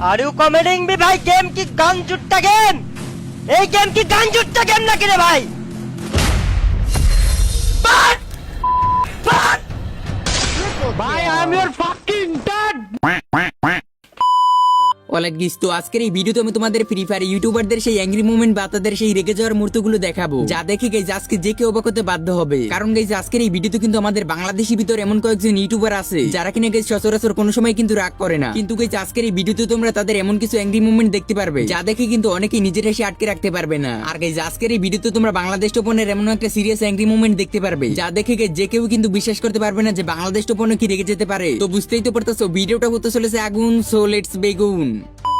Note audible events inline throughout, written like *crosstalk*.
আর you কমেডিং বি ভাই গেম কি গান জুটটা গেম এই গেম কি গান জুটটা গেম নাকি রে ভাই বাট বাট ভাই I am your fucking dad অনেক আজকের এই ভিডিওতে আমি তোমাদের ফ্রি ফায়ার ইউটিউবারদের সেই অ্যাংরি মুভমেন্ট বা তাদের সেই রেগে যাওয়ার মুহূর্তগুলো দেখাবো। যা দেখে আজকে যে কেউ অবাক হতে বাধ্য হবে। কারণ আজকের এই ভিডিওতে কিন্তু আমাদের ভিতর এমন কয়েকজন ইউটিউবার আছে, যারা কিনা গাইজ সচরাচর কোনো সময় কিন্তু রাগ করে না। কিন্তু গাইজ আজকের এই ভিডিওতে তোমরা তাদের এমন কিছু অ্যাংরি মুভমেন্ট দেখতে পারবে, যা দেখে কিন্তু অনেকেই নিজের এসে আটকে রাখতে পারবে না। আর গাইজ আজকের এই ভিডিওতে তোমরা বাংলাদেশ টোপনের এমন একটা সিরিয়াস অ্যাংরি মুভমেন্ট দেখতে পারবে, যা দেখে যে কেউ কিন্তু বিশ্বাস করতে পারবে না যে বাংলাদেশ টোপনও কি রেগে যেতে পারে। তো বুঝতেই তো পারতেছো, ভিডিওটা হতে চলেছে আগুন so let's begin Thank you.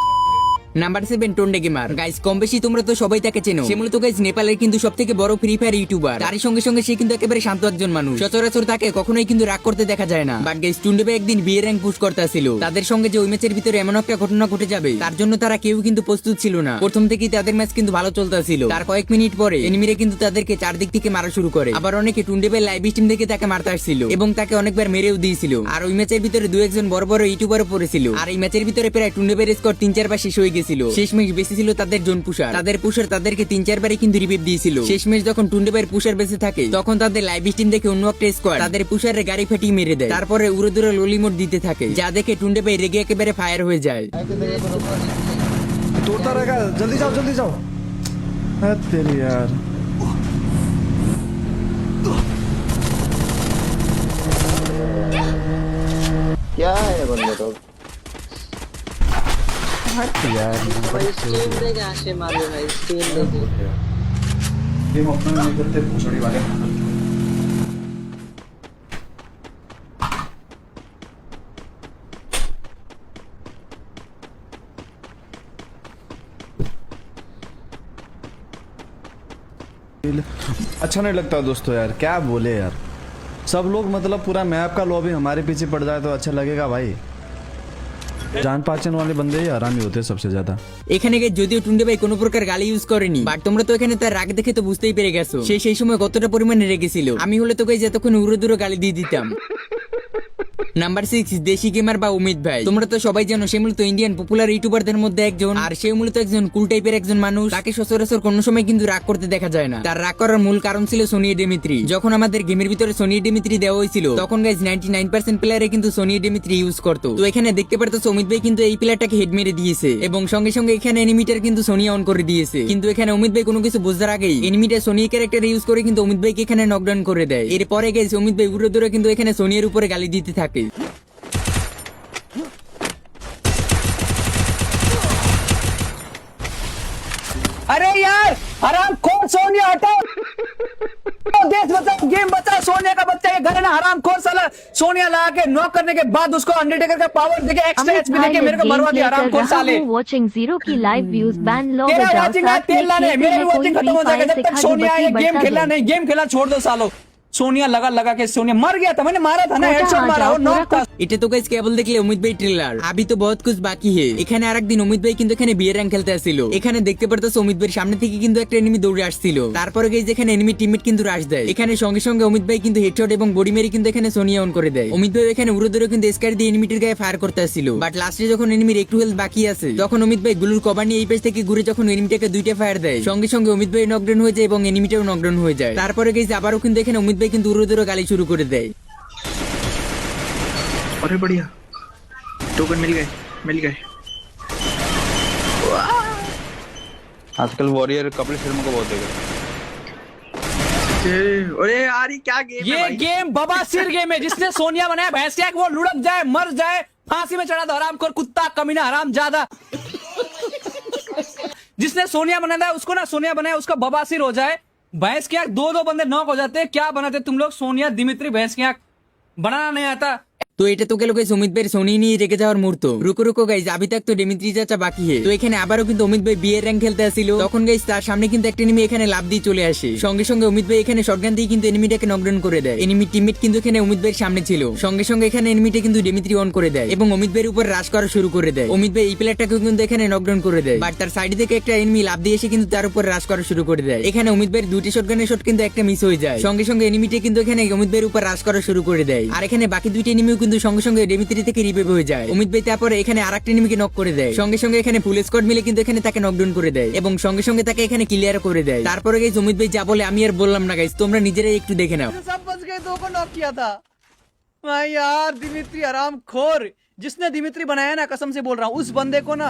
Number seven Tonde gamer guys কম বেশি তোমরা তো সবাই তাকে চেনো। সে মূলত গাইস নেপালের কিন্তু সব থেকে বড় ফ্রি ফায়ার ইউটিউবার তারই সঙ্গে সঙ্গে সে কিন্তু একেবারে শান্ত একজন মানুষ। সচরাচর তাকে কখনোই কিন্তু রাগ করতে দেখা যায় না। বাট গাইস টুন্ডে একদিন বিয়ে র্যাঙ্ক পুশ করতে আসছিল তাদের সঙ্গে যে ওই ম্যাচের ভিতরে এমন একটা ঘটনা ঘটে যাবে, তার জন্য তারা কেউ কিন্তু প্রস্তুত ছিল না। প্রথম থেকেই তাদের ম্যাচ কিন্তু ভালো চলতেছিল তার কয়েক মিনিট পরে এনিমিরে কিন্তু তাদেরকে চারদিক থেকে মারা শুরু করে। আবার অনেকে টুন্ডে লাইভ স্ট্রিম থেকে তাকে মারতে আসছিল এবং তাকে অনেকবার মেরেও দিয়েছিল। আর ওই ম্যাচের ভিতরে দু একজন বড় বড় ইউটিউবারও পড়েছিল। আর এই ম্যাচের ভিতরে প্রায় টুন্ডেবের স্কোর তিন চারবার শেষ হয়ে গেছিল শেষ ম্যাচ বেশি ছিল তাদের জোন পুষার তাদের পুষার তাদেরকে তিন চারবারই কিন্তু রিভিভ দিয়েছিল শেষ ম্যাচ যখন টুন্ডেবের পুষার বেঁচে থাকে তখন তাদের লাইভ স্ট্রিম দেখে অন্য একটা স্কোয়াড তাদের পুষারের গাড়ি ফাটিয়ে মেরে দেয় তারপরে উড়ে দূরে ললিমোট দিতে থাকে যা দেখে টুন্ডেবে রেগে একেবারে ফায়ার হয়ে যায় तोड़ता रहेगा जल्दी जाओ जल्दी जाओ है तेरी यार क्या है बंदे तो यार भाई स्टीम आशे मारे भाई स्टीम गेम अपना नहीं करते भोसड़ी वाले। अच्छा नहीं लगता दोस्तों यार क्या बोले यार। सब लोग मतलब पूरा मैप का लॉबी हमारे पीछे पड़ जाए तो अच्छा लगेगा भाई। जान पहचान वाले बंदे ही आरामी होते हैं सबसे ज्यादा এখানে গিয়ে যদিও টুন্ডে ভাই কোনো প্রকার গালি ইউজ করেনি বাট তোমরা তো এখানে তার রাগ দেখে তো বুঝতেই পেরে গেছো সে সেই সময় কতটা পরিমাণে রেগেছিল আমি হলে তোকে যতক্ষণ উড়ো দূরে গালি দিয়ে দিতাম নাম্বার সিক্স দেশি গেমার বা অমিত ভাই। তোমরা তো সবাই জানো, সে মূলত ইন্ডিয়ান পপুলার ইউটিউবারদের মধ্যে একজন। আর সে মূলত একজন কুল টাইপের একজন মানুষ। তাকে সচরাচর কোনো সময় কিন্তু রাগ করতে দেখা যায় না। তার রাগ করার মূল কারণ ছিল সোনিয়া ডেমিত্রি যখন আমাদের গেমের ভিতরে সোনিয়া ডেমিত্রি দেওয়া হয়েছিল, তখন গাইজ নাইনটি নাইন পার্সেন্ট প্লেয়ারে কিন্তু সোনিয়া ডেমিত্রি ইউজ করতো। তো এখানে দেখতে পারতো অমিত ভাই কিন্তু এই প্লেয়ারটাকে হেড মেরে দিয়েছে। এবং সঙ্গে সঙ্গে এখানে এনিমিটার কিন্তু সোনিয়া অন করে দিয়েছে। কিন্তু এখানে অমিত ভাই কোনো কিছু বুঝতে আগেই এনিমিটার সোনিয়া ক্যারেক্টার ইউজ করে কিন্তু অমিত ভাইকে এখানে নকডাউন করে দেয়। এরপরে গেছে অমিত ভাই উড়ে দূরে কিন্তু এখানে সোনিয়ার উপরে গালি দিতে থাকে। अरे यार हराम खोर सोनिया हटाओ देश बचाओ गेम बचाओ सोनिया का बच्चा ये घर ना हराम खोर साला। सोनिया लगा के नॉक करने के बाद उसको अंडरटेकर का पावर देके एक्स्ट्रा एचपी देके मेरे को मरवा दिया हराम खोर साले। वॉचिंग ज़ीरो की लाइव व्यूज़ बैन लो तेरा वॉचिंग तेल लाने मेरे वॉचिंग खत्म हो जाएगा जब तक सोनिया ये गेम खेलना नहीं गेम खेलना छोड़ दो सालो। सोनिया लगा लगा के सोनिया मर गया था मैंने मारा था ना कोटा हेडशॉट आ मारा जाओ, वो पूरा नॉक था এটা তো গাইস কেবল দেখলে অমিত ভাই ট্রেলার আবি তো বহুত কুছ বাকি হে এখানে আরেকদিন অমিত ভাই কিন্তু এখানে বিয়ের র্যাঙ্ক খেলতে আসছিল এখানে দেখতে পারতেছে অমিত ভাইয়ের সামনে থেকে কিন্তু একটা এনিমি দৌড়ে আসছিল তারপরে গাইস এখানে এনিমি টিমমেট কিন্তু রাশ দেয় এখানে সঙ্গে সঙ্গে অমিত ভাই কিন্তু হেডশট এবং বডি মেরে কিন্তু এখানে সোনিয়া অন করে দেয় অমিত ভাই এখানে উড়ে দূরে কিন্তু স্কার দিয়ে এনিমিটির গায়ে ফায়ার করতে আসছিল বাট লাস্টে যখন এনিমির একটু হেলথ বাকি আছে তখন অমিত ভাই গুলুর কভার নিয়ে এই পেজ থেকে ঘুরে যখন এনিমিটাকে দুইটা ফায়ার দেয় সঙ্গে সঙ্গে অমিত ভাই নকডাউন হয়ে যায় এবং এনিমিটাও নকডাউন হয়ে যায় তারপরে গাইস আবারও কিন্তু এখানে অমিত ভাই কিন্তু উড়ে দূরে গালি শুরু করে দেয় अरे बढ़िया टोकन मिल गए मिल गए आजकल वॉरियर कपिल शर्मा को बहुत देख ए, अरे यार ये क्या गेम है ये भाई? गेम बबा सिर गेम है जिसने सोनिया बनाया भैंस क्या वो लुढ़क जाए मर जाए फांसी में चढ़ा दो हराम खोर कुत्ता कमीना हराम ज्यादा जिसने सोनिया बनाया उसको ना सोनिया बनाया उसका बबासिर हो जाए भैंस के आँख, दो दो बंदे नॉक हो जाते क्या बनाते तुम लोग? सोनिया, दिमित्री, भैंस के आँख। बनाना नहीं आता। তো এটা তো গেল গাইস অমিত ভাইয়ের সোনি নিয়ে রেখে যাওয়ার মুহূর্ত। রুকো রুকো গাইস আবি তো ডেমিত্রি চাচা বাকি হে। তো এখানে আবারও কিন্তু অমিত ভাই বিয়ের র্যাঙ্ক খেলতে আসছিল তখন গাইস তার সামনে কিন্তু একটা এনিমি এখানে লাভ দিয়ে চলে আসে। সঙ্গে সঙ্গে অমিত ভাই এখানে শটগান দিয়ে কিন্তু এনিমিটাকে নকডাউন করে দেয়। এনিমি টিমমেট কিন্তু এখানে অমিত ভাইয়ের সামনে ছিল। সঙ্গে সঙ্গে এখানে এনিমিটা কিন্তু ডেমিত্রি অন করে দেয় এবং অমিত ভাইয়ের উপর রাশ করা শুরু করে দেয়। অমিত ভাই এই প্লেয়ারটাকে কিন্তু এখানে নকডাউন করে দেয়। বাট তার সাইড থেকে একটা এনিমি লাভ দিয়ে এসে কিন্তু তার উপর রাশ করা শুরু করে দেয়। এখানে অমিত ভাইয়ের দুটি শটগানের শট কিন্তু একটা মিস হয়ে যায়। সঙ্গে সঙ্গে এনিমিটা কিন্তু এখানে অমিত ভাইয়ের উপর রাশ করা শুরু করে দেয়। আর এখানে বাকি দুইটি এনিমিও কিন্তু সঙ্গে সঙ্গে ডেমিত্রি থেকে রিপেভ হয়ে যায় অমিত ভাই তারপরে এখানে আর একটা এনিমিকে নক করে দেয় সঙ্গে সঙ্গে এখানে ফুল স্কোয়াড মিলে কিন্তু এখানে তাকে নকডাউন করে দেয় এবং সঙ্গে সঙ্গে তাকে এখানে ক্লিয়ার করে দেয় তারপরে গাইজ অমিত ভাই যা বলে আমি আর বললাম না গাইজ তোমরা নিজেরাই একটু দেখে নাও सब बच गए दो को नॉक किया था भाई यार दिमित्री आराम खोर जिसने दिमित्री बनाया ना कसम से बोल रहा हूँ उस बंदे को ना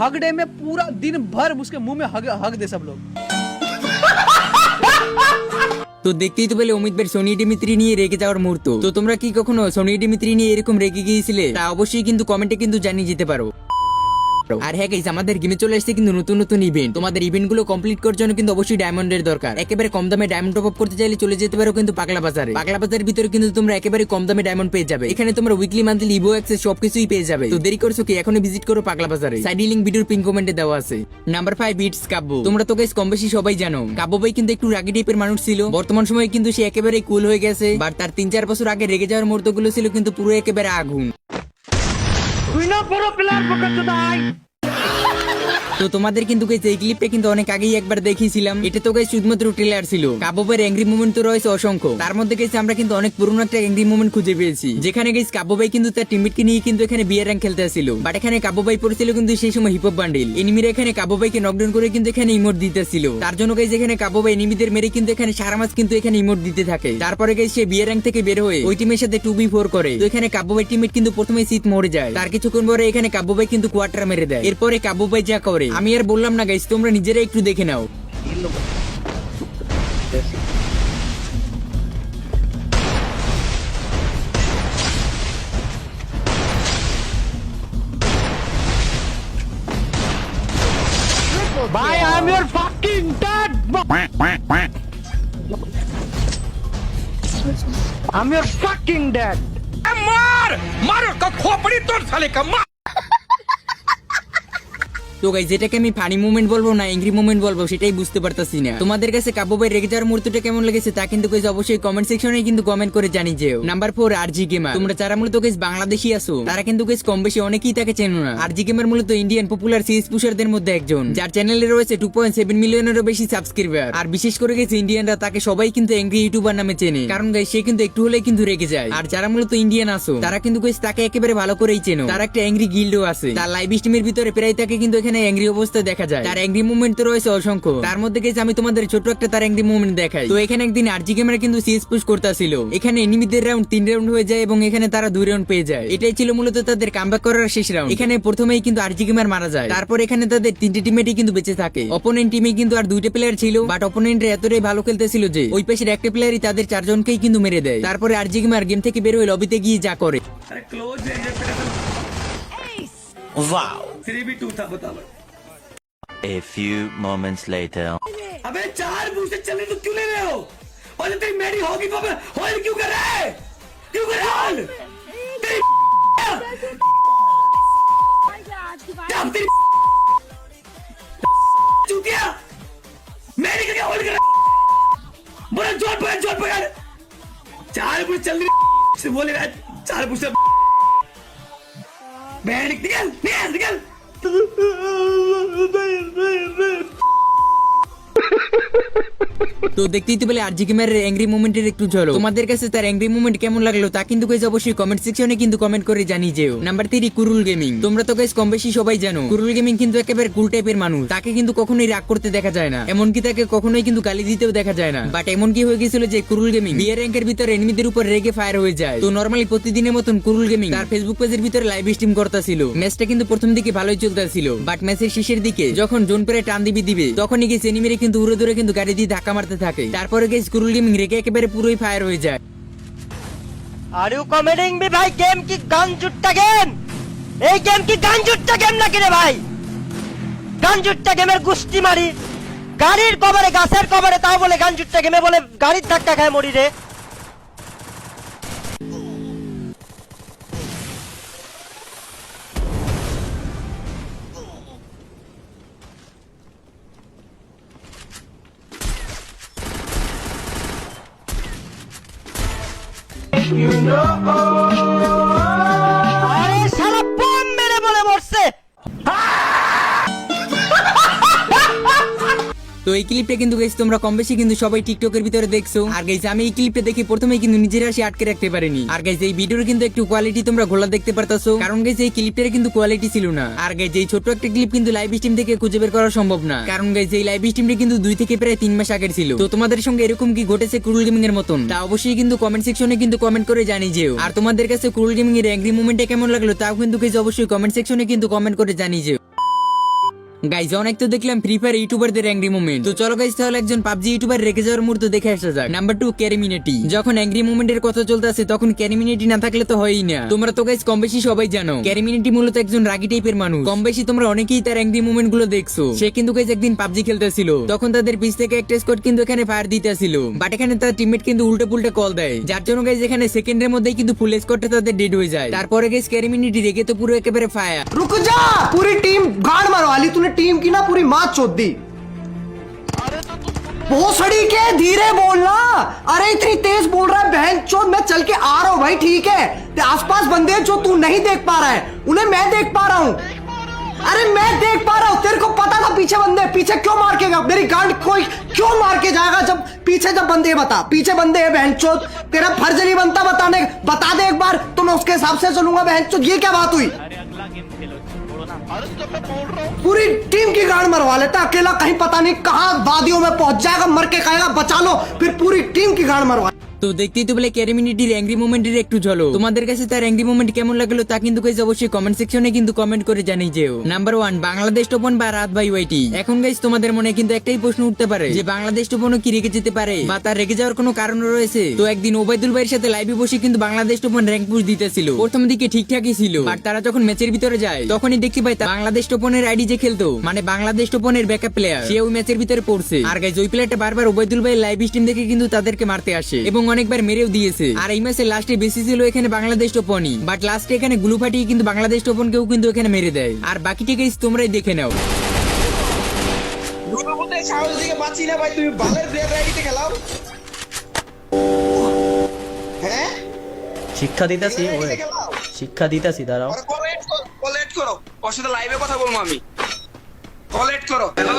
हग डे में पूरा दिन भर उसके मुंह में हग हग दे सब लोग *laughs* তো দেখতেই তো পেলে অমিত ভাই সোনি ডিমিত্রি নিয়ে রেগে যাওয়ার মুহূর্ত। তো তোমরা কি কখনো সোনি ডিমিত্রি নিয়ে এরকম রেগে গিয়েছিলে? তা অবশ্যই কিন্তু কমেন্টে কিন্তু জানিয়ে যেতে পারো। আর হ্যাঁ গাইস আমাদের গেমে চলে আসছে কিন্তু নতুন নতুন ইভেন্ট তোমাদের ইভেন্টগুলো কমপ্লিট করার জন্য কিন্তু অবশ্যই ডায়মন্ডের দরকার। একেবারে কম দামে ডায়মন্ড টপ আপ করতে চাইলে চলে যেতে পারো কিন্তু পাগলা বাজারে। পাগলা বাজারের ভিতরে কিন্তু তোমরা একেবারে কম দামে ডায়মন্ড পেয়ে যাবে। এখানে তোমরা উইকলি মান্থলি ইভো অ্যাক্সেস সবকিছুই পেয়ে যাবে। তো দেরি করছ কি? এখনই ভিজিট করো পাগলা বাজারে। সাইড লিঙ্ক ভিডিওর পিন কমেন্টে দেওয়া আছে। Number five beats Kabya. তোমরা তো গাইস কম বেশি সবাই জানো। কাব্য ভাই কিন্তু একটু রাগি টাইপের মানুষ ছিল। বর্তমান সময়ে কিন্তু সে একেবারে কুল হয়ে গেছে। বাট তার তিন চার বছর আগে রেগে যাওয়ার মুহূর্তগুলো ছিল কিন্তু পুরো একেবারে আগুন। We're not gonna plan for! তো তোমাদের কিন্তু এই ক্লিপটা কিন্তু অনেক আগেই একবার দেখিয়েছিলাম। এটা তো গাইস শুধুমাত্র ট্রেলার ছিল। কাব্যবের অ্যাংরি মুভমেন্ট তো রয়েছে অসংখ্য। তার মধ্যে গেছে আমরা কিন্তু অনেক পুরনো একটা অ্যাংরি মুভমেন্ট খুঁজে পেয়েছি। যেখানে গেছে কাব্যবাই কিন্তু তার টিমমেটকে নিয়ে কিন্তু এখানে বিয়ার র্যাঙ্ক খেলতে আসছিল। বাট এখানে কাব্যবাই পড়েছিল কিন্তু সেই সময় হিপহপ বান্ডিল এনিমিরা এখানে কাব্যবাইকে নকডাউন করে কিন্তু এখানে ইমোট দিতেছিল। তার জন্য গাইস এখানে কাব্যবাই এনিমিদের মেরে কিন্তু এখানে সারা মাস কিন্তু এখানে ইমোট দিতে থাকে। তারপরে গাইস সে বিয়ার র্যাঙ্ক থেকে বের হয়ে ওই টিমের সাথে টু বি ফোর করে। তো এখানে কাব্যবাই টিমমেট কিন্তু প্রথমে শীত মরে যায়। তার কিছুক্ষণ পরে এখানে কাব্যবাই কিন্তু কোয়ার্টার মেরে দেয়। এরপরে কাব্যবাই যা করে আমি আর বললাম না গাইস তোমরা নিজেরা একটু দেখে নাও। ভাই I am your fucking dad আমি ইওর ফাকিং ড্যাড তো গাইজ যেটাকে আমি ফানি মুভমেন্ট বলব না এংরি মুভমেন্ট বলব, সেটাই বুঝতে পারতাছি না। তোমাদের কাছে কাব্য ভাই রেগে যাওয়ার মুহূর্তটা কেমন লেগেছে তা কিন্তু গাইজ অবশ্যই কমেন্ট সেকশনে কিন্তু কমেন্ট করে জানি যেও। নাম্বার ফোর আরজি গেমার তোমরা যারা মূলত গাইজ বাংলাদেশি আছো, তারা কিন্তু গাইজ কম বেশি অনেকেই তাকে চেনো না। আরজি গেমার মূলত ইন্ডিয়ান পপুলার সিরিজ পুষারদের মধ্যে একজন, যার চ্যানেলে রয়েছে টু পয়েন্ট সেভেন মিলিয়নেরও বেশি সাবস্ক্রাইবার আর বিশেষ করে গেছে ইন্ডিয়ানরা তাকে সবাই কিন্তু এংরি ইউটিউবার নামে চেনে। কারণ গাইজ সে কিন্তু একটু হলেই কিন্তু রেগে যায়। আর যারা মূলত ইন্ডিয়ান আসো তারা কিন্তু গাইজ তাকে একেবারে ভালো করেই চেনো। তার একটা অ্যাংরি গিল্ডও আছে। তার লাইভ স্ট্রিমের ভিতরে প্রায় তাকে কিন্তু এখানে অ্যাংরি অবস্থায় দেখা যায়। তার অ্যাংরি মুভমেন্ট তো রয়েছে অসংখ্য। তার মধ্যে গেছে, আমি তোমাদের ছোট একটা তার অ্যাংরি মুভমেন্ট দেখাই। তো এখানে একদিন আরজি গেমার কিন্তু সিএস পুশ করতেছিল। এখানে এনিমিদের রাউন্ড তিন রাউন্ড হয়ে যায় এবং এখানে তারা দুই রাউন্ড পেয়ে যায়। এটাই ছিল মূলত তাদের কামব্যাক করার শেষ রাউন্ড এখানে প্রথমেই কিন্তু আরজি গেমার মারা যায়। তারপর এখানে তাদের তিনটে টিমেরই কিন্তু বেঁচে থাকে। অপোনেন্ট টিমে কিন্তু আর দুইটা প্লেয়ার ছিল বাট অপোনেন্টরা এতটাই ভালো খেলতেছিল যে, ওই পেশের একটা প্লেয়ারই তাদের চারজনকেই কিন্তু মেরে দেয়। তারপরে আরজি গেমার গেম থেকে বের হয়ে লবিতে গিয়ে যা করে। A few moments later. अबे चार बूस्टर चलने तो क्यों ले रहे हो? और जब तेरी मेरी होगी तो होल्ड क्यों कर रहा है? क्यों कर रहा है? তো দেখতেই তো পেলে আরজি গেমারের অ্যাংরি মুভমেন্টের একটু ঝলক। তোমাদের কাছে তার অ্যাংরি মুভমেন্ট কেমন লাগল তা কিন্তু গাইজ অবশ্যই কমেন্ট সেকশনে কিন্তু কমেন্ট করে জানিয়ে যেও। নাম্বার থ্রি কুরুল গেমিং তোমরা তো গাইজ কম বেশি সবাই জানো। কুরুল গেমিং কিন্তু একেবারে কুল টাইপের মানুষ। তাকে কিন্তু কখনোই রাগ করতে দেখা যায় না। এমনকি তাকে কখনোই কিন্তু গালি দিতেও দেখা যায় না। বাট এমন কি হয়ে গেছিল যে কুরুল গেমিং বিয়ার র্যাঙ্কের ভিতরে এনিমিদের উপর রেগে ফায়ার হয়ে যায়। তো নর্মালি প্রতিদিনের মতন কুরুল গেমিং তার ফেসবুক পেজের ভিতরে লাইভ স্ট্রিম করতেছিল। ম্যাচটা কিন্তু প্রথম দিকে ভালোই চলতেছিল। বাট ম্যাচের শেষের দিকে যখন জোন পেরে টান দিবি দিবে, তখনই গেছে এনিমিরে কিন্তু উড়ে দূরে কিন্তু গাড়ি দিয়ে ধাক্কা মারতে থাকে। তারপরে গেস স্ক্রু লিমিং রেখে একেবারে পুরোই ফায়ার হয়ে যায়। আর কমেডিং বি ভাই? গেম কি গান জুটটা গেম এই গেম কি গান জুটটা গেম নাকি রে ভাই? গান জুটটা গেমের গুষ্টি মারি। গাড়ির কবরে, গাছের কবরে, তাও বলে গান জুটটা গেমে বলে গাড়ির ধাক্কা খায় মরি রে। আরে তো এই ক্লিপটা কিন্তু গাইস তোমরা কম বেশি কিন্তু সবাই টিকটকের ভিতরে দেখছ। আর গাইস আমি এই ক্লিপটা দেখে প্রথমেই কিন্তু নিজের হাসি আটকে রাখতে পারিনি। আর গাইস এই ভিডিওর কিন্তু একটু কোয়ালিটি তোমরা ঘোলা দেখতে পারতাছো। কারণ গাইস এই ক্লিপটার কিন্তু কোয়ালিটি ছিল না। আর গাইস এই ছোট একটা ক্লিপ কিন্তু লাইভ স্ট্রিম থেকে খুঁজে বের করা সম্ভব না। কারণ গাইস এই লাইভ স্ট্রিমটা কিন্তু দুই থেকে প্রায় তিন মাস আগের ছিল। তো তোমাদের সঙ্গে এরকম কি ঘটেছে ক্রুল গেমিং এর মতন? তা অবশ্যই কিন্তু কমেন্ট সেকশনে কিন্তু কমেন্ট করে জানিয়ে যেও। আর তোমাদের কাছে ক্রুল গেমিং এর অ্যাংরি মুভমেন্টটা কেমন লাগল, তাও কিন্তু গাইস অবশ্যই কমেন্ট সেকশনে কিন্তু কমেন্ট করে জানিয়ে যেও। গাইজ অনেক তো দেখলাম ফ্রি ফায়ার ইউটিউবারদের অ্যাংরি মুভমেন্ট তো চলো গাইজ তাহলে একজন পাবজি ইউটিউবার রেখে যাওয়ার মুহূর্ত দেখে আসা যাক। নাম্বার টু ক্যারিমিনেটি যখন অ্যাংরি মুভমেন্টের কথা চলতে আছে তখন ক্যারিমিনেটি না থাকলে তো হয়ই না। তোমরা তো গাইজ কম বেশি সবাই জানো। ক্যারিমিনেটি মূলত একজন রাগি টাইপের মানুষ। কম বেশি তোমরা অনেকেই তার অ্যাংরি মুভমেন্টগুলো দেখছ। সে কিন্তু গাইজ একদিন পাবজি খেলতেছিল। তখন তাদের পিছ থেকে একটা স্কোয়াড কিন্তু এখানে ফায়ার দিতেছিল। বাট এখানে তার টিমমেট কিন্তু উল্টে পুল্টে কল দেয়। যার জন্য গাইজ এখানে সেকেন্ডের মধ্যেই কিন্তু ফুল স্কোয়াডটা তাদের ডেড হয়ে যায়। তারপরে গাইজ ক্যারিমিনেটি রেগে তো পুরো একেবারে ফায়ার রুকো যা! পুরো টিম গাড় মারো, আলি তুনে टीम की ना पूरी मात चोद दी। भोसड़ी के धीरे बोलना। अरे इतनी तेज बोल रहा है, बहन चोद मैं चल के आ रहा हूँ भाई, ठीक है? आसपास बंदे जो तू नहीं देख पा रहा है। उन्हें मैं देख पा रहा हूँ। अरे मैं देख पा रहा हूँ। तेरे को पता था पीछे बंदे, पीछे क्यों मार के मेरी गांड कोई क्यों मार के जाएगा जब पीछे जब बंदे बता। पीछे बंदे हैं, बहन चोद तेरा फ़र्ज़ नहीं बनता बताने, बता दे एक बार। तो मैं उसके हिसाब से चलूँगा, बहन चोद ये क्या बात हुई? पूरी टीम की गाड़ मरवा लेता, अकेला कहीं पता नहीं कहाँ वादियों में पहुँच जाएगा, मर के कहेगा बचा लो, फिर पूरी टीम की गाड़ मरवा তো দেখতেই তো বলে ক্যারিমিনিটির অ্যাংরি মোমেন্টের একটু ঝলো তোমাদের কাছে তার অ্যাংরি মোমেন্ট কেমন লাগল তা কিন্তু গাইজ অবশ্যই কমেন্ট সেকশনে কিন্তু কমেন্ট করে জানিয়ে যেও। নাম্বার ওয়ান বাংলাদেশ টোপন বা রাত ভাই ওয়াইটি এখন গাইজ তোমাদের মনে কিন্তু একটাই প্রশ্ন উঠতে পারে যে বাংলাদেশ টোপনও কি রেগে যেতে পারে বা তার রেগে যাওয়ার কোনো কারণ রয়েছে? তো একদিন ওবায়দুল ভাইয়ের সাথে লাইভে বসে কিন্তু বাংলাদেশ টোপন র্যাঙ্ক পুশ দিতেছিল। প্রথম দিকে ঠিকঠাকই ছিল, আর তারা যখন ম্যাচের ভিতরে যায়, তখনই দেখতে পাই বাংলাদেশ টোপনের আইডি যে খেলতো মানে বাংলাদেশ টোপনের ব্যাকআপ প্লেয়ার সে ওই ম্যাচের ভিতরে পড়ছে। আর গাইজ ওই প্লেয়ারটা বারবার ওবায়দুল ভাই লাইভ স্ট্রিম দেখে কিন্তু তাদেরকে মারতে আসে। এবং অনেকবার মেরেও দিয়েছে। আর এই ম্যাচে লাস্টে বেশি ছিল এখানে বাংলাদেশ টোপনই বাট লাস্টে এখানে গ্লু ফাটিয়ে কিন্তু বাংলাদেশ টোপনকেও কিন্তু এখানে মেরে দেয়। আর বাকিটা গাইজ তোমরাই দেখে নাও। শিক্ষা দিতেছি শিক্ষা দিতেছি দাঁড়াও। কলেট কলেট করো ওর সাথে লাইভে কথা বলব আমি। কলেট করো। হ্যালো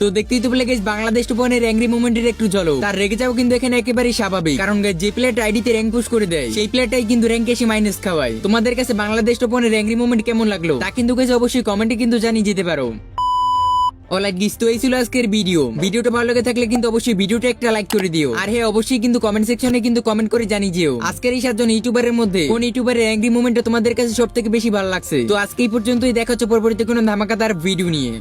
তো দেখতেই তো বলে গেছ বাংলাদেশ টোপনের অ্যাংরি মোমেন্টের একটু চলো তার রেগে যাও কিন্তু এখানে একেবারেই স্বাভাবিক। কারণ যে প্লেয়ারটা আইডিতে র্যাঙ্ক পুশ করে দেয়, সেই প্লেয়ারটাই কিন্তু র্যাঙ্ক এসে মাইনাস খাওয়ায়। তোমাদের কাছে বাংলাদেশ টোপনের অ্যাংরি মোমেন্ট কেমন লাগল? তা কিন্তু গেছে অবশ্যই কমেন্টে কিন্তু জানিয়ে যেতে পারো। তো এই ছিল আজকের ভিডিও ভিডিওটা ভালো লাগে থাকলে কিন্তু অবশ্যই ভিডিওটা একটা লাইক করে দিও। আর হ্যাঁ অবশ্যই কিন্তু কমেন্ট সেকশনে কিন্তু কমেন্ট করে জানিয়ে যেও। আজকের এই সাতজন ইউটিউবারের মধ্যে কোন ইউটিউবারের অ্যাংরি মোমেন্টটা তোমাদের কাছে সব থেকে বেশি ভালো লাগছে? তো আজকে এই পর্যন্তই, দেখা হচ্ছে পরবর্তী কোনো ধামাকাদার ভিডিও নিয়ে।